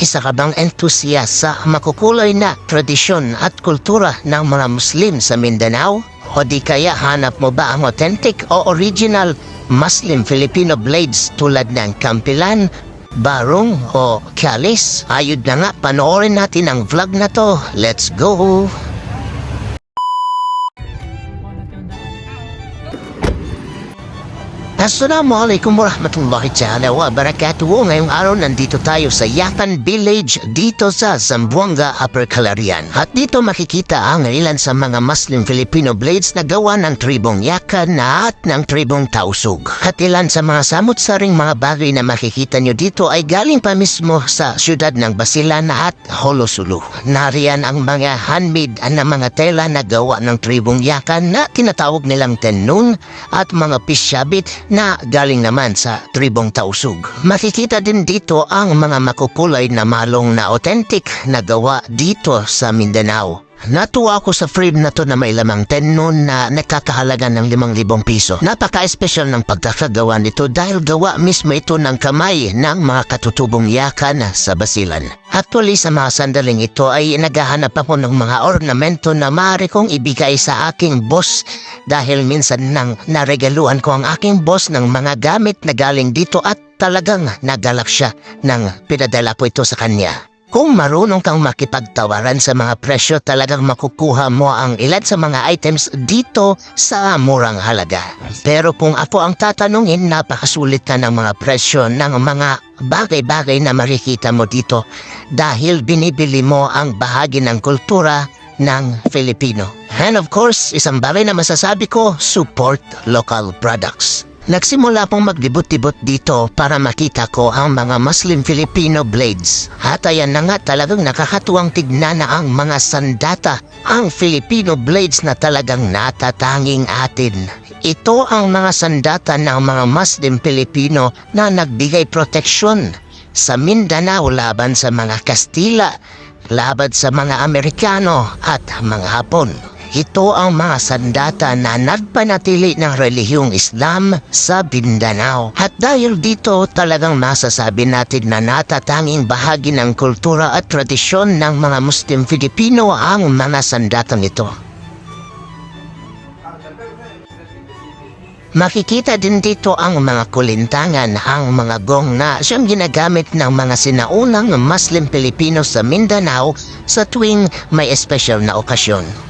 Isa ka bang entusiast sa makukulay na tradisyon at kultura ng mga Muslim sa Mindanao? O di kaya hanap mo ba ang authentic o original Muslim Filipino blades tulad ng kampilan, barong o kalis? Ayod na nga, panoorin natin ang vlog na to. Let's go! Assalamualaikum warahmatullahi ta'ala wa barakatuhu. Ngayong araw nandito tayo sa Yakan Village dito sa Zamboanga, Upper Calarian. At dito makikita ang ilan sa mga Muslim Filipino blades na gawa ng tribong Yakan at ng tribong Tausug. At ilan sa mga samot-saring mga bagay na makikita nyo dito ay galing pa mismo sa syudad ng Basilan at Holosulu. Nariyan ang mga handmade na mga tela na gawa ng tribong Yakan na tinatawag nilang tenun at mga pishabit na galing naman sa tribong Tausug. Makikita din dito ang mga makukulay na malong na authentic na gawa dito sa Mindanao. Natuwa ako sa frame na to na may lamang tenon na nakakahalaga ng 5,000 piso. Napaka-espesyal ng pagkakagawa nito dahil gawa mismo ito ng kamay ng mga katutubong yakan sa basilan. Actually sa mga sandaling ito ay naghahanap ako ng mga ornamento na maaari kong ibigay sa aking boss dahil minsan nang naregaluan ko ang aking boss ng mga gamit na galing dito at talagang nagalak siya nang pinadala ko ito sa kanya. Kung marunong kang makipagtawaran sa mga presyo, talagang makukuha mo ang ilan sa mga items dito sa murang halaga. Pero kung ako ang tatanungin, napakasulit ka ng mga presyo ng mga bagay-bagay na makikita mo dito dahil binibili mo ang bahagi ng kultura ng Filipino. And of course, isang bagay na masasabi ko, support local products. Nagsimula pong maglibot-libot dito para makita ko ang mga Muslim Filipino blades. At ayan na nga talagang nakakatuwang tignan na ang mga sandata, ang Filipino blades na talagang natatanging atin. Ito ang mga sandata ng mga Muslim Filipino na nagbigay proteksyon sa Mindanao laban sa mga Kastila, laban sa mga Amerikano at mga Hapon. Ito ang mga sandata na nagpanatili ng relihiyong Islam sa Mindanao. At dahil dito talagang masasabi natin na natatanging bahagi ng kultura at tradisyon ng mga Muslim Filipino ang mga sandatang ito. Makikita din dito ang mga kulintangan, ang mga gong na siyang ginagamit ng mga sinaunang Muslim Pilipino sa Mindanao sa tuwing may espesyal na okasyon.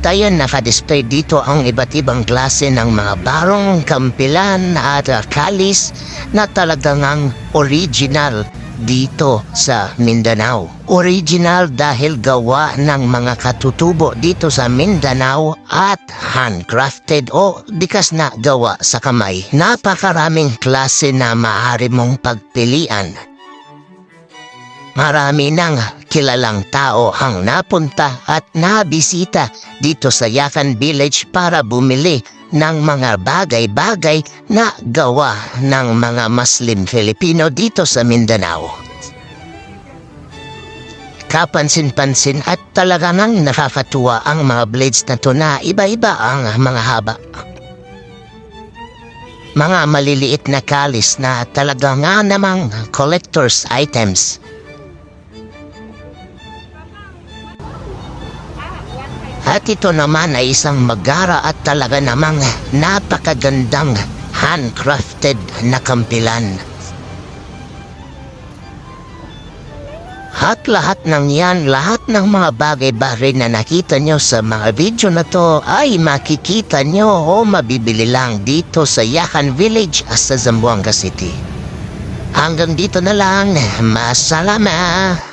At ayan, nakadisplay dito ang iba't ibang klase ng mga barong, kampilan at kalis na talagang ang original dito sa Mindanao. Original dahil gawa ng mga katutubo dito sa Mindanao at handcrafted o dikas na gawa sa kamay. Napakaraming klase na maaari mong pagpilian Marami nang kilalang tao ang napunta at nabisita dito sa Yakan Village para bumili ng mga bagay-bagay na gawa ng mga Muslim Filipino dito sa Mindanao. Kapansin-pansin at talaga nang nakakatuwa ang mga blades na to na iba-iba ang mga haba. Mga maliliit na kalis na talaga nga namang collector's items. At ito naman ay isang magara at talaga namang napakagandang handcrafted na kampilan. At lahat ng yan, lahat ng mga bagay-bagay na nakita nyo sa mga video na to ay makikita nyo o mabibili lang dito sa Yakan Village sa Zamboanga City. Hanggang dito na lang, masalama!